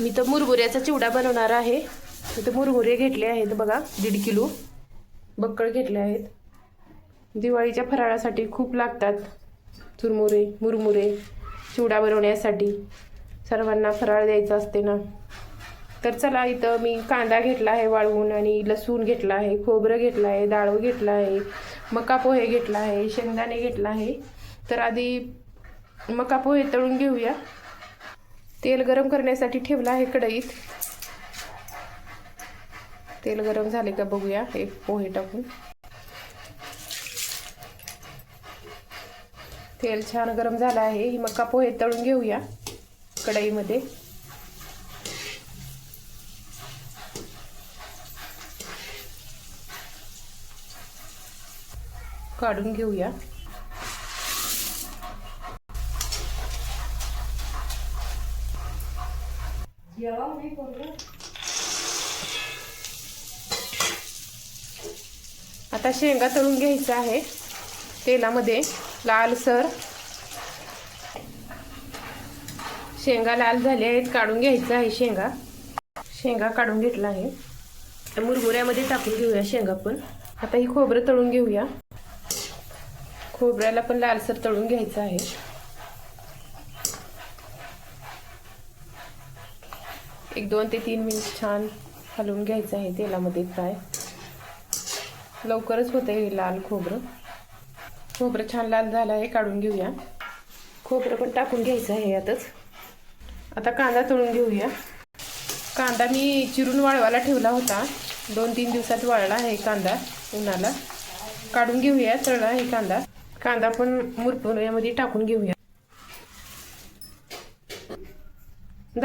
मी तर मुरमुऱ्याचा चिवडा बनवणार आहे. इथं मुरमुरे घेतले आहेत बघा दीड किलो. बक्कळ घेतले आहेत. दिवाळीच्या फराळासाठी खूप लागतात चुरमुरे मुरमुरे चिवडा बनवण्यासाठी. सर्वांना फराळ द्यायचा असते ना. तर चला इथं मी कांदा घेतला आहे वाळवून आणि लसूण घेतला आहे खोबरं घेतलं आहे डाळू घेतला आहे मका पोहे घेतला आहे शेंगदाणे घेतला आहे. तर आधी मका पोहे तळून घेऊया. तेल गरम करण्यासाठी ठेवलं आहे कढईत. तेल गरम झाले का बघूया एक पोहे टाकून. तेल छान गरम झालं आहे ही मका पोहे तळून घेऊया कढईमध्ये. काढून घेऊया. आता शेंगा तळून घ्यायचं आहे. तेलामध्ये लालसर शेंगा लाल झाले आहेत काढून घ्यायचं आहे शेंगा. शेंगा काढून घेतला आहे. मुरमुऱ्यामध्ये टाकून घेऊया शेंगा पण. आता ही खोबरं तळून घेऊया. खोबऱ्याला पण लालसर तळून घ्यायचं आहे. एक दोन ते तीन मिनिट छान हलवून घ्यायचं आहे तेलामध्ये फ्राय. लवकरच होतं हे लाल खोबरं. खोबरं छान लाल झालं आहे काढून घेऊया. खोबरं पण टाकून घ्यायचं आहे यातच. आता कांदा तळून घेऊया. कांदा मी चिरून वाळवायला ठेवला होता. दोन तीन दिवसात वाळला आहे कांदा उन्हाला. काढून घेऊया तळला आहे कांदा. कांदा पण मुरपुऱ्यामध्ये टाकून घेऊया.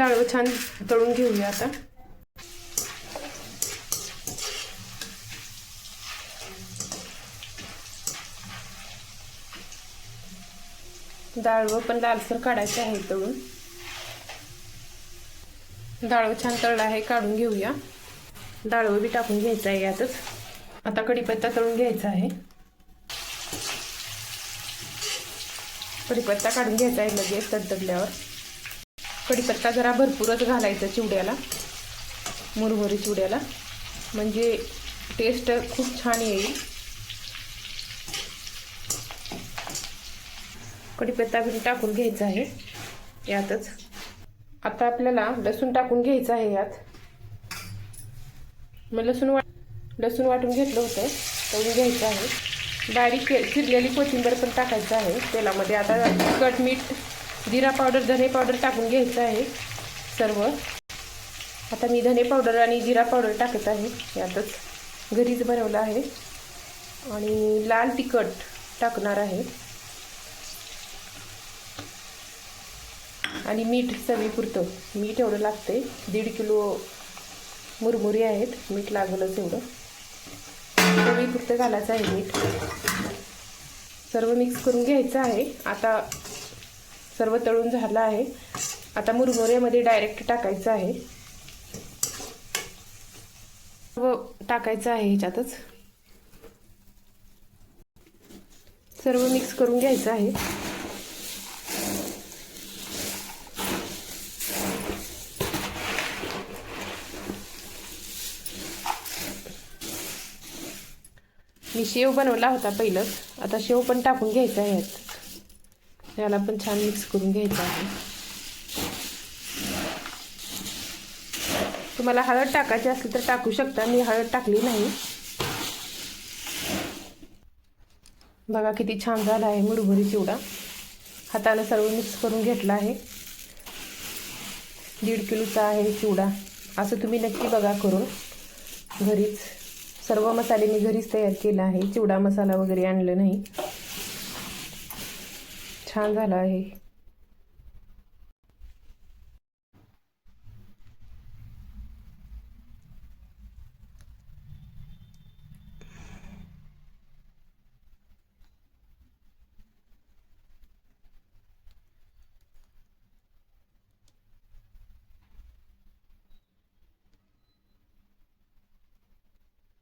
डाळ छान तळून घेऊया आता. डाळवं पण लालसर काढायचं आहे तळून. डाळवं छान तळलं आहे काढून घेऊया. डाळवं बी टाकून घ्यायचं आहे यातच. आता कढीपत्ता तळून घ्यायचा आहे. कढीपत्ता काढून घ्यायचा आहे लगेच तडतडल्यावर. कढीपत्ता जरा भरपूरच घालायचा चिवड्याला. मुरमुरी चिवड्याला. म्हणजे टेस्ट खूप छान येईल. कढीपत्ता बी टाकून घ्यायचा आहे. यातच. आता आपल्याला लसूण टाकून घ्यायचं आहे यात. मग लसूण वाट लसूण वाटून घेतलं होतं. तळून घ्यायचं आहे. बारीक चिरलेली कोथिंबीर पण टाकायचं आहे. तेलामध्ये आता कट मीठ जिरा पावडर धने पावडर टाकून घ्यायचं आहे सर्व. आता मी धने पावडर आणि जिरा पावडर टाकत आहे. यातच घरीच बनवलं आहे. आणि लाल तिखट टाकणार आहे. आणि मीठ चवीपुरतं मीठ एवढं लागते दीड किलो मुरमुरी आहेत. मीठ लागलंच एवढं. चवीपुरतं घालायचं आहे मीठ. सर्व मिक्स करून घ्यायचं आहे. आता सर्व तळून झालं आहे. आता मुरमुऱ्यामध्ये डायरेक्ट टाकायचं आहे. सर्व टाकायचं आहे ह्याच्यातच. सर्व मिक्स करून घ्यायचं आहे. मी शेव बनवला होता पहिलंच. आता शेव पण टाकून घ्यायचा आहे. याला पण छान मिक्स करून घ्यायचं आहे तुम्हाला हळद टाकायची असेल तर टाकू शकता मी हळद टाकली नाही. बघा किती छान झाला आहे मुरभुरी चिवडा. हाताने सर्व मिक्स करून घेतला आहे. दीड किलोचा आहे चिवडा. असं तुम्ही नक्की बघा करून. घरीच सर्व मसाले मी घरीच तयार केला आहे. चिवडा मसाला वगैरे आणलं नाही. छान झाला आहे.